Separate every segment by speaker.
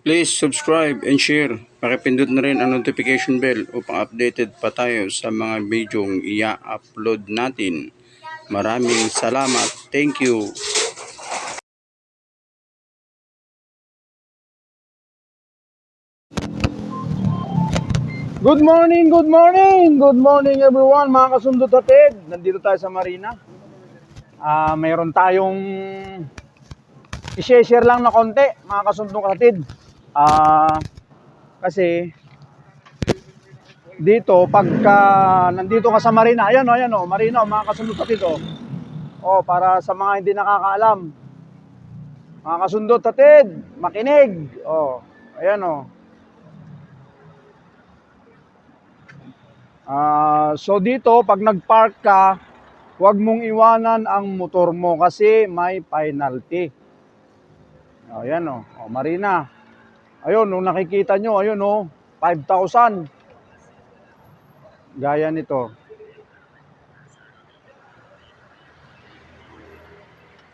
Speaker 1: Please subscribe and share. Pakipindot na rin ang notification bell upang updated pa tayo sa mga bidyong i-upload natin. Maraming salamat. Thank you.
Speaker 2: Good morning, good morning, good morning everyone mga kasundot hatid. Nandito tayo sa Marina. Ah, mayroon tayong i-share lang na konti mga kasundot hatid. Ah, kasi dito pagka nandito ka sa Marina, ayan o, ayan o, Marina, o, mga kasundot hatid o. Oh, para sa mga hindi nakakaalam. Mga kasundot hatid, makinig. Oh, ayan o. Ah, so dito pag nag-park ka, huwag mong iwanan ang motor mo kasi may penalty. Oh, yan oh. oh Marina. Ayun, nung nakikita nyo, ayun oh, 5,000. Gaya nito.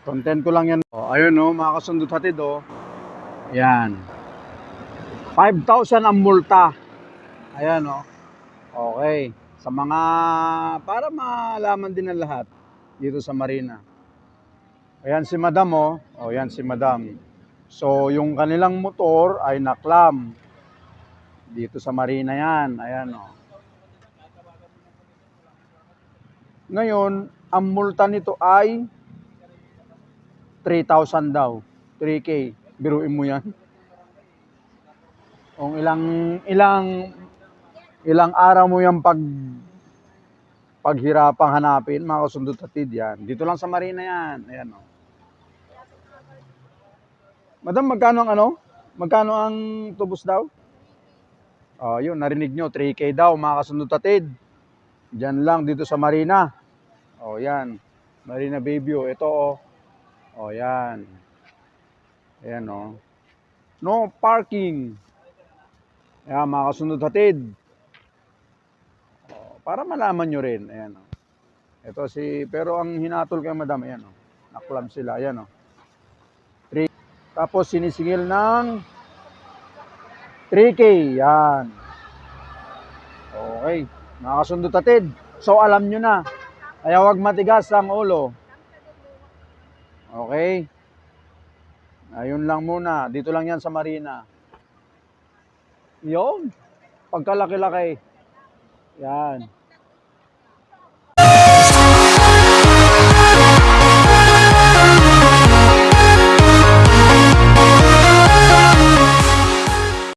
Speaker 2: Content ko lang yan. Oh, ayun oh, mga kasundot hatid oh. Yan. 5,000 ang multa. Ayan oh. Okay. Sa mga, para malaman din ng lahat dito sa Marina. Ayan si Madam oh. O yan si Madam. So yung kanilang motor ay naklam. Dito sa Marina yan. Ayan oh. Ngayon, ang multa nito ay 3,000 daw. 3K. Biruin mo yan. Kung ilang ilang ilang araw mo yung pag paghirapang hanapin, mga kasundot hatid yan. Dito lang sa Marina yan. Ayan o. Madam, magkano ang ano? Magkano ang tubos daw? Oh, yun, narinig nyo, 3K daw, mga kasundot hatid. Diyan lang, dito sa Marina. Oh, yan. Marina Baybio. Ito, oh. Oh, yan. Ayan, oh. No parking. Ayan, mga kasundot hatid para malaman nyo rin. Ayan, oh. Ito si, pero ang hinatol kay madam, ayan, oh. Naklam sila, ayan, oh. Three. Tapos sinisingil ng 3K, yan. Okay, nakasundot atid. So, alam nyo na. Kaya wag matigas ang ulo. Okay? Ayun lang muna. Dito lang yan sa Marina. Yun. Pagkalaki-laki. Yan.